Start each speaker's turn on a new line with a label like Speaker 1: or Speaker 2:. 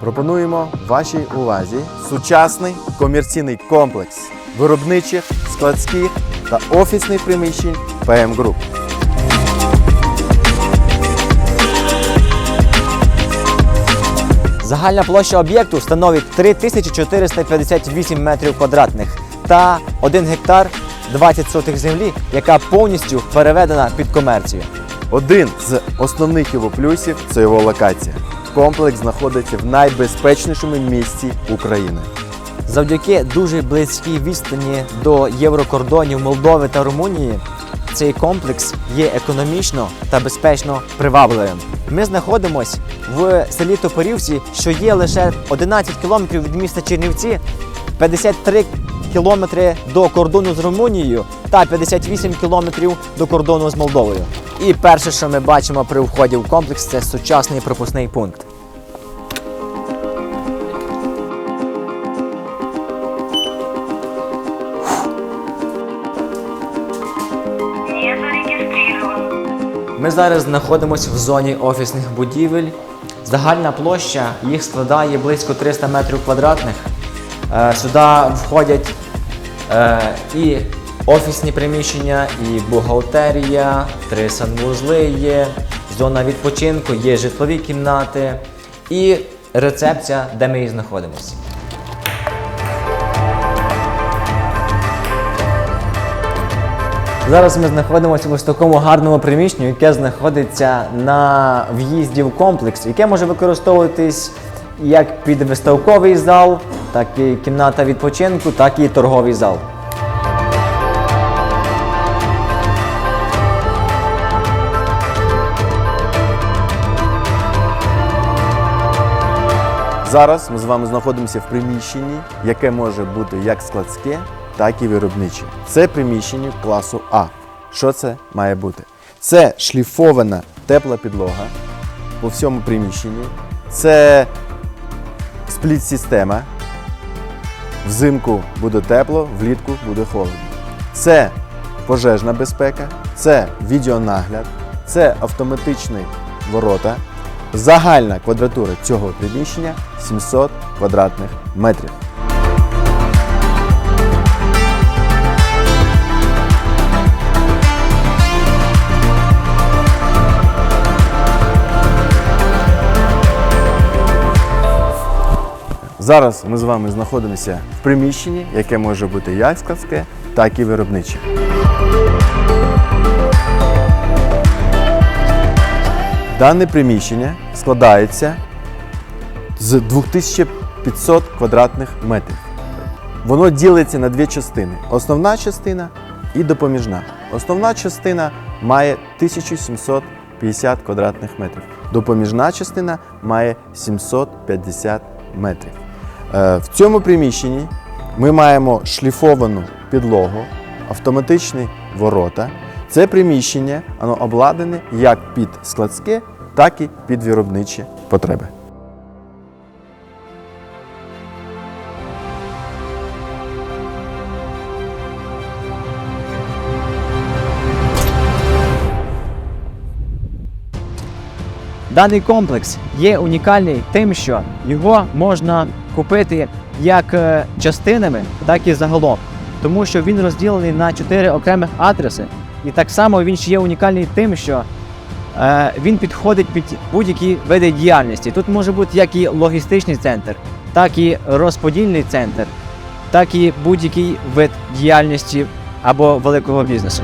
Speaker 1: Пропонуємо вашій увазі сучасний комерційний комплекс виробничих, складських та офісних приміщень ПМ Груп.
Speaker 2: Загальна площа об'єкту становить 3458 метрів квадратних та 1 гектар 20 сотих землі, яка повністю переведена під комерцію.
Speaker 1: Один з основних його плюсів це його локація. Комплекс знаходиться в найбезпечнішому місці України.
Speaker 2: Завдяки дуже близькій відстані до єврокордонів Молдови та Румунії цей комплекс є економічно та безпечно привабливим. Ми знаходимося в селі Топорівці, що є лише 11 кілометрів від міста Чернівці, 53 кілометри до кордону з Румунією та 58 кілометрів до кордону з Молдовою. І перше, що ми бачимо при вході в комплекс, це сучасний пропускний пункт. Ми зараз знаходимося в зоні офісних будівель. Загальна площа їх складає близько 300 метрів квадратних. Е, Сюди входять е, і офісні приміщення, і бухгалтерія, три санвузли є, зона відпочинку, є житлові кімнати і рецепція, де ми і знаходимося. Зараз ми знаходимося в ось такому гарному приміщенні, яке знаходиться на в'їзді в комплекс, яке може використовуватись як під виставковий зал, так і кімната відпочинку, так і торговий зал.
Speaker 1: Зараз ми з вами знаходимося в приміщенні, яке може бути як складське, так і виробниче. Це приміщення класу А. Що це має бути? Це шліфована тепла підлога по всьому приміщенні. Це спліт-система. Взимку буде тепло, влітку буде холодно. Це пожежна безпека, це відеонагляд, це автоматичні ворота. Загальна квадратура цього приміщення 700 квадратних метрів. Зараз ми з вами знаходимося в приміщенні, яке може бути як складське, так і виробниче. Дане приміщення складається з 2500 квадратних метрів. Воно ділиться на дві частини: основна частина і допоміжна. Основна частина має 1750 квадратних метрів. Допоміжна частина має 750 метрів. Е, В цьому приміщенні ми маємо шліфовану підлогу, автоматичні ворота. Це приміщення воно обладнане як під складське, так і під виробничі потреби.
Speaker 2: Даний комплекс є унікальний тим, що його можна купити як е, частинами, так і загалом, тому що він розділений на чотири окремих адреси. І так само він ще є унікальний тим, що е, він підходить під будь-які види діяльності. Тут може бути як і логістичний центр, так і розподільний центр, так і будь-який вид діяльності або великого бізнесу.